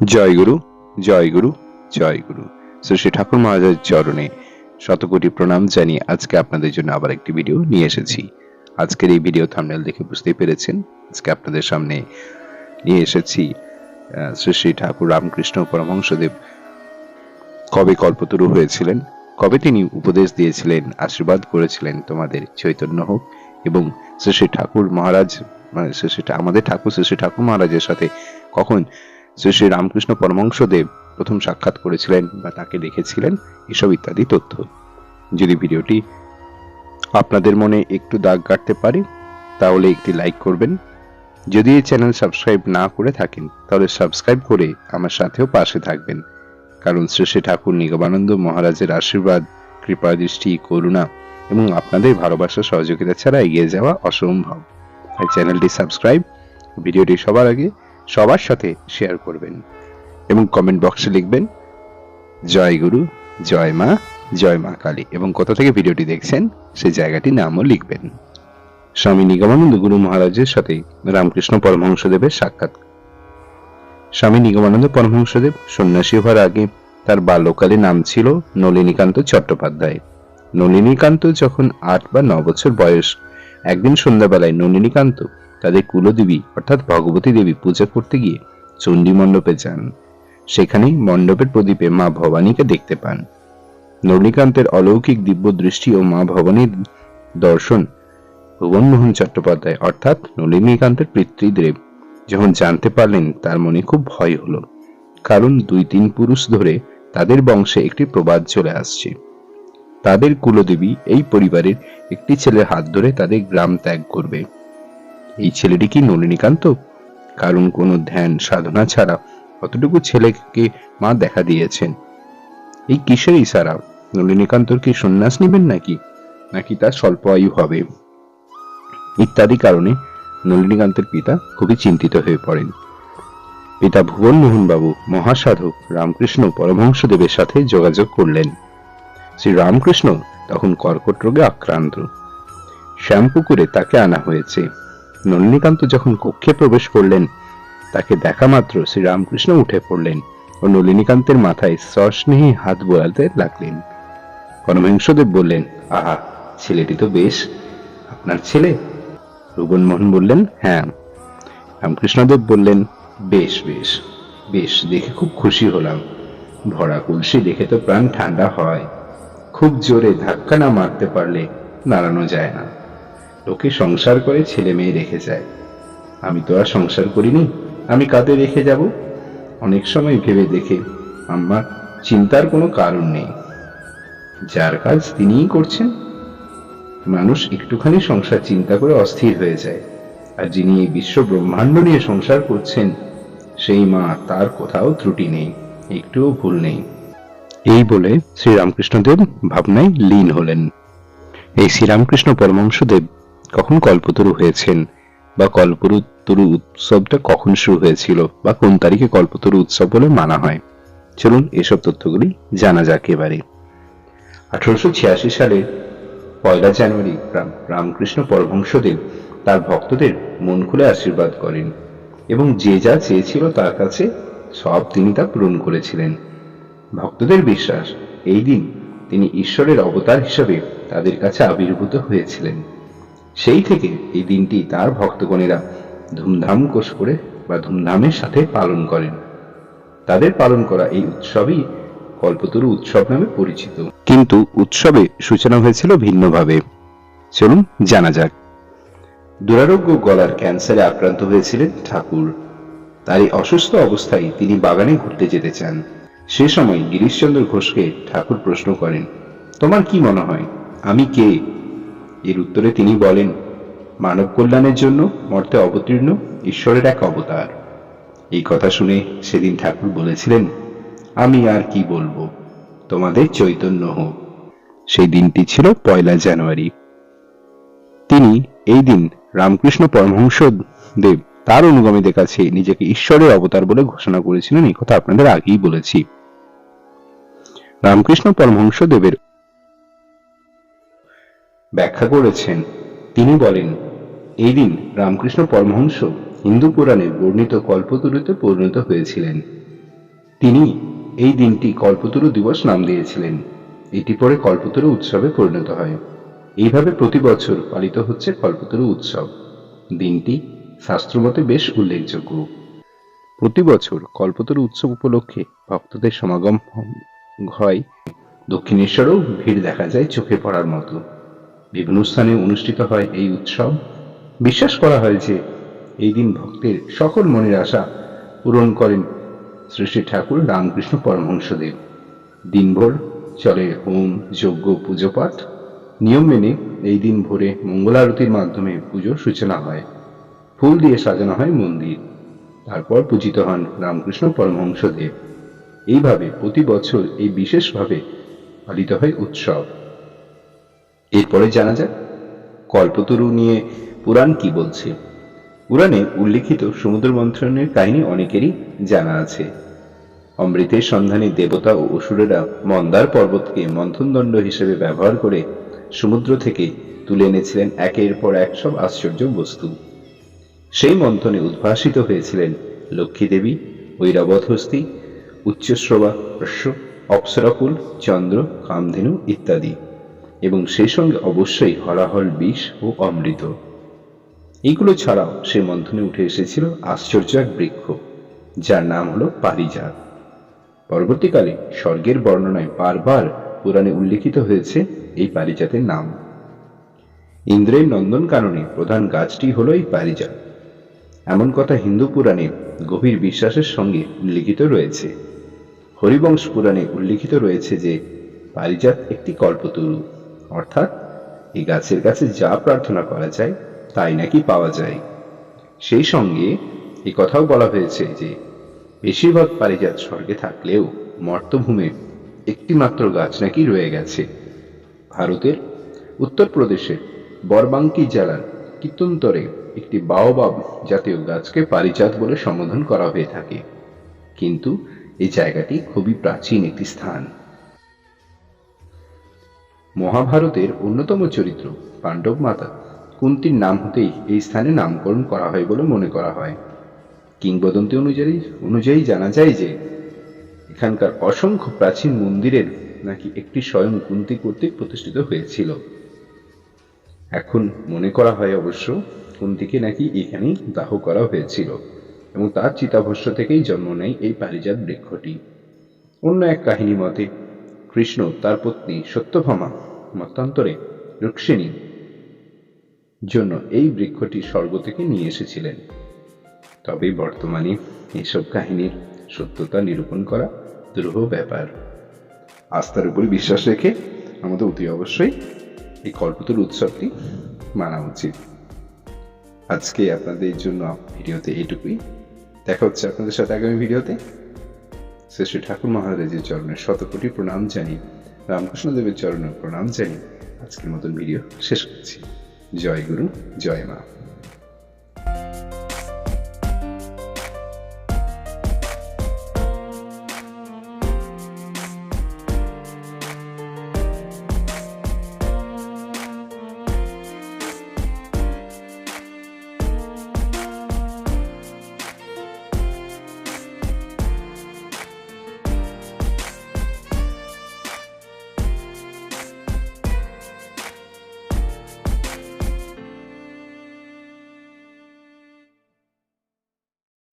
জয় গুরু জয় গুরু জয় গুরু। শ্রী শ্রী ঠাকুর মহারাজের চরণে শতকোটি প্রণাম জানিয়ে আজকে আপনাদের জন্য আবার একটি ভিডিও নিয়ে এসেছি। আজকের এই ভিডিও থাম্বনেল দেখে বুঝতেই পেরেছেন, আজকে আপনাদের সামনে নিয়ে এসেছি শ্রী শ্রী ঠাকুর রামকৃষ্ণ পরমহংসদেব। কবে কল্পতরু হয়েছিলেন, কবে তিনি উপদেশ দিয়েছিলেন, আশীর্বাদ করেছিলেন তোমাদের চৈতন্য হোক এবং শ্রী শ্রী ঠাকুর মহারাজ মানে শ্রী শ্রী আমাদের ঠাকুর শ্রী শ্রী ঠাকুর মহারাজের সাথে কখন শ্রী শ্রী রামকৃষ্ণ পরমহংসদেব প্রথম সাক্ষাৎ করেছিলেন বা তাকে দেখেছিলেন, এসব ইত্যাদি তথ্য। যদি ভিডিওটি আপনাদের মনে একটু দাগ কাটতে পারে, তাহলে একটি লাইক করবেন। যদি এই চ্যানেল সাবস্ক্রাইব না করে থাকেন, তাহলে সাবস্ক্রাইব করে আমার সাথেও পাশে থাকবেন। কারণ শ্রী শ্রী ঠাকুর নিগমানন্দ মহারাজের আশীর্বাদ, কৃপা, দৃষ্টি, করুণা এবং আপনাদের ভালোবাসা, সহযোগিতা ছাড়া এগিয়ে যাওয়া অসম্ভব। তাই চ্যানেলটি সাবস্ক্রাইব, ভিডিওটি সবার আগে সবার সাথে শেয়ার করবেন এবং কমেন্ট বক্সে লিখবেন, জয় গুরু, জয় মা জয় মা কালী। এবং কোথা থেকে ভিডিওটি দেখছেন, সেই জায়গাটির নামও লিখবেন। স্বামী নিগমানন্দ গুরু মহারাজের সাথে রামকৃষ্ণ পরমহংসদেবের সাক্ষাৎ। স্বামী নিগমানন্দ পরমহংসদেব সন্ন্যাসী হওয়ার আগে তার বাল্যকালে নাম ছিল নলিনীকান্ত চট্টোপাধ্যায়। নলিনীকান্ত যখন আট বা ন বছর বয়স, একদিন সন্ধ্যাবেলায় নলিনীকান্ত তাদের কুলদেবী, অর্থাৎ ভগবতী দেবী পূজা করতে গিয়ে চণ্ডী মণ্ডপে যান। সেখানেই মণ্ডপের প্রদীপে মা ভবানীকে দেখতে পান। নলিনীকান্তের অলৌকিক দিব্য দৃষ্টি ও মা ভবানীর দর্শন ভুবনমোহন চট্টোপাধ্যায়, অর্থাৎ নলিনীকান্তের পিতৃদেব, যখন জানতে পারলেন তার মনে খুব ভয় হলো। কারণ দুই তিন পুরুষ ধরে তাদের বংশে একটি প্রবাদ চলে আসছে। তাদের কুলদেবী এই পরিবারের একটি ছেলের হাত ধরে তাদের গ্রাম ত্যাগ করবে। এই ছেলেটি কি নলিনীকান্ত? কারণ কোনো ধ্যান সাধনা ছাড়া কতটুকু ছেলেকে মা দেখা দিয়েছেন। এই কিসের ইশারা? নলিনীকান্তর কি সন্ন্যাস নেবেন নাকি? নাকি তার স্বল্প আয়ু হবে? ইত্যাদি কারণে নলিনীকান্তের পিতা খুবই চিন্তিত হয়ে পড়েন। পিতা ভুবন মোহন বাবু মহাসাধক রামকৃষ্ণ পরমহংসদেবের সাথে যোগাযোগ করলেন। শ্রী রামকৃষ্ণ তখন কর্কট রোগে আক্রান্ত। শ্যামপুকুরে তাকে আনা হয়েছে। নলিনীকান্ত যখন কক্ষে প্রবেশ করলেন, তাকে দেখা মাত্র শ্রী রামকৃষ্ণ উঠে পড়লেন ও নলিনীকান্তের মাথায় সস্নেহী হাত বোলাতে লাগলেন। পরমহংসদেব বললেন, আহা, ছেলেটি তো বেশ। আপনার ছেলে? রুবন মোহন বললেন হ্যাঁ। রামকৃষ্ণদেব বললেন, বেশ বেশ বেশ, দেখে খুব খুশি হলাম। ভরা কলসি দেখে তো প্রাণ ঠান্ডা হয়। খুব জোরে ধাক্কা না মারতে পারলে নাড়ানো যায় না। লোকে সংসার করে ছেলে মেয়ে রেখে যায়। আমি তো আর সংসার করিনি, আমি কাঁধে রেখে যাব। অনেক সময় ভেবে দেখে আমার চিন্তার কোনো কারণ নেই। যার কাজ তিনিই করছেন। মানুষ একটুখানি সংসার চিন্তা করে অস্থির হয়ে যায়। আর যিনি এই বিশ্ব ব্রহ্মাণ্ড নিয়ে সংসার করছেন, সেই মা তার কোথাও ত্রুটি নেই, একটুও ভুল নেই। এই বলে শ্রীরামকৃষ্ণদেব ভাবনায় লীন হলেন। এই শ্রীরামকৃষ্ণ পরমহংসদেব কখন কল্পতরু হয়েছেন? বা কল্পতরু উৎসবটা কখন শুরু হয়েছিল? বা কোন তারিখে কল্পতরু উৎসব বলে মানা হয়? চলুন এসব তথ্যগুলি জানা যাক এবারে। আঠারোশো ছিয়াশি সালে পয়লা জানুয়ারি রামকৃষ্ণ পরমহংসদেব তার ভক্তদের মন খুলে আশীর্বাদ করেন এবং যে যা চেয়েছিল তার কাছে সব তিনি তা পূরণ করেছিলেন। ভক্তদের বিশ্বাস, এই দিন তিনি ঈশ্বরের অবতার হিসেবে তাদের কাছে আবির্ভূত হয়েছিলেন। সেই থেকে এই দিনটি তার ভক্তগণেরা ধুমধাম কোষ করে বা ধুমধামের সাথে পালন করেন। তাদের পালন করা এই উৎসবই কল্পতরু উৎসব নামে পরিচিত। কিন্তু উৎসবে সূচনা হয়েছিল ভিন্নভাবে। চলুন জানা যাক। দুরারোগ্য গলার ক্যান্সারে আক্রান্ত হয়েছিলেন ঠাকুর। তার এই অসুস্থ অবস্থায় তিনি বাগানে ঘুরতে যেতে চান। সে সময় গিরিশচন্দ্র ঘোষকে ঠাকুর প্রশ্ন করেন, তোমার কি মনে হয়, আমি কে? এর উত্তরে তিনি বলেন, মানব কল্যাণের জন্য মর্তে অবতীর্ণ ঈশ্বরের এক অবতার। এই কথা শুনে সেদিন ঠাকুর বলেছিলেন, আমি আর কি বলব? তোমাদের চৈতন্য হোক। সেই দিনটি ছিল পয়লা জানুয়ারি। তিনি এই দিন রামকৃষ্ণ পরমহংস দেব তার অনুগামীদের কাছে নিজেকে ঈশ্বরের অবতার বলে ঘোষণা করেছিলেন। এই কথা আপনাদের আগেই বলেছি। রামকৃষ্ণ পরমহংস দেবের ব্যাখ্যা করেছেন। তিনি বলেন, এই দিন রামকৃষ্ণ পরমহংস হিন্দু পুরাণে বর্ণিত কল্পতরুতে পরিণত হয়েছিলেন। তিনি এই দিনটি কল্পতরু দিবস নাম দিয়েছিলেন। এটি পরে কল্পতরু উৎসবে পরিণত হয়। এইভাবে প্রতি বছর পালিত হচ্ছে কল্পতরু উৎসব। দিনটি শাস্ত্রমতে বেশ উল্লেখযোগ্য। প্রতি বছর কল্পতরু উৎসব উপলক্ষে ভক্তদের সমাগম হয়। দক্ষিণেশ্বরেও ভিড় দেখা যায় চোখে পড়ার মতো। বিভিন্ন স্থানে অনুষ্ঠিত হয় এই উৎসব। বিশ্বাস করা হয় যে এই দিন ভক্তের সকল মনের আশা পূরণ করেন শ্রী ঠাকুর রামকৃষ্ণ পরমহংসদেব। দিনভর চলে হোম, যজ্ঞ পুজো পাঠ নিয়ম মেনে এই দিন ভোরে মঙ্গলারতির মাধ্যমে পুজোর সূচনা হয়। ফুল দিয়ে সাজানো হয় মন্দির। তারপর পূজিত হন রামকৃষ্ণ পরমহংসদেব। এইভাবে প্রতি বছর এই বিশেষভাবে পালিত হয় উৎসব। এরপরে জানা যাক, কল্পতরু নিয়ে পুরাণ কি বলছে। পুরাণে উল্লিখিত সমুদ্র মন্থনের কাহিনী অনেকেরই জানা আছে। অমৃতের সন্ধানে দেবতা ও অসুরেরা মন্দার পর্বতকে মন্থনদণ্ড হিসেবে ব্যবহার করে সমুদ্র থেকে তুলে এনেছিলেন একের পর এক সব আশ্চর্য বস্তু। সেই মন্থনে উদ্ভাসিত হয়েছিলেন লক্ষ্মী দেবী ঐরাবত হস্তি উচ্চশ্রবা অপ্সরাকুল, চন্দ্র, কামধেনু ইত্যাদি। এবং সেই সঙ্গে অবশ্যই হলাহল বিষ ও অমৃত। এইগুলো ছাড়াও সে মন্থনে উঠে এসেছিল আশ্চর্য এক বৃক্ষ, যার নাম হল পারিজাত। পরবর্তীকালে স্বর্গের বর্ণনায় বারবার পুরাণে উল্লিখিত হয়েছে এই পারিজাতের নাম। ইন্দ্রের নন্দন কাননে প্রধান গাছটি হলো এই পারিজাত। এমন কথা হিন্দু পুরাণে গভীর বিশ্বাসের সঙ্গে উল্লিখিত রয়েছে। হরিবংশ পুরাণে উল্লিখিত রয়েছে যে, পারিজাত একটি কল্পতরু। অর্থাৎ এই গাছের কাছে যা প্রার্থনা করা যায়, তাই নাকি পাওয়া যায়। সেই সঙ্গে এই কথাও বলা হয়েছে যে, বেশিরভাগ পারিজাত স্বর্গে থাকলেও মর্তভূমে একটি মাত্র গাছ নাকি রয়ে গেছে। ভারতের উত্তরপ্রদেশের বরবাঙ্কি জেলার কীর্তন্তরে একটি বাওবাব জাতীয় গাছকে পারিজাত বলে সম্বোধন করা হয়ে থাকে। কিন্তু এই জায়গাটি খুবই প্রাচীন একটি স্থান। মহাভারতের অন্যতম চরিত্র, পাণ্ডব মাতা। কুন্তির নাম হতেই এই স্থানে নামকরণ করা হয় বলে মনে করা হয়। কিংবদন্তি অনুযায়ী অনুযায়ী জানা যায় যে, এখানকার অসংখ্য প্রাচীন মন্দিরের নাকি একটি স্বয়ং কুন্তি কর্তৃক প্রতিষ্ঠিত হয়েছিল। এখন মনে করা হয় অবশ্য, কুন্তিকে নাকি এখানেই দাহ করা হয়েছিল এবং তার চিতাভস্য থেকেই জন্ম নেয় এই পারিজাত বৃক্ষটি। অন্য এক কাহিনী মতে কৃষ্ণ, তার পত্নী সত্যভামা, মতান্তরে রুক্মিণী জন্য এই বৃক্ষটি স্বর্গ থেকে নিয়ে এসেছিলেন। তবে বর্তমানে এসব কাহিনীর সত্যতা নিরূপণ করা দুরূহ ব্যাপার। আস্থার উপর বিশ্বাস রেখে আমাদের অতি অবশ্যই এই কল্পতরু উৎসবটি মানা উচিত। আজকে আপনাদের জন্য ভিডিওতে এইটুকুই দেখা হচ্ছে আপনাদের সাথে আগামী ভিডিওতে। শ্রী শ্রী ঠাকুর মহারাজের চরণে শতকোটি প্রণাম জানি, রামকৃষ্ণদেবের চরণে প্রণাম জানি। আজকের মতন ভিডিও শেষ করছি। জয় গুরু, জয় মা।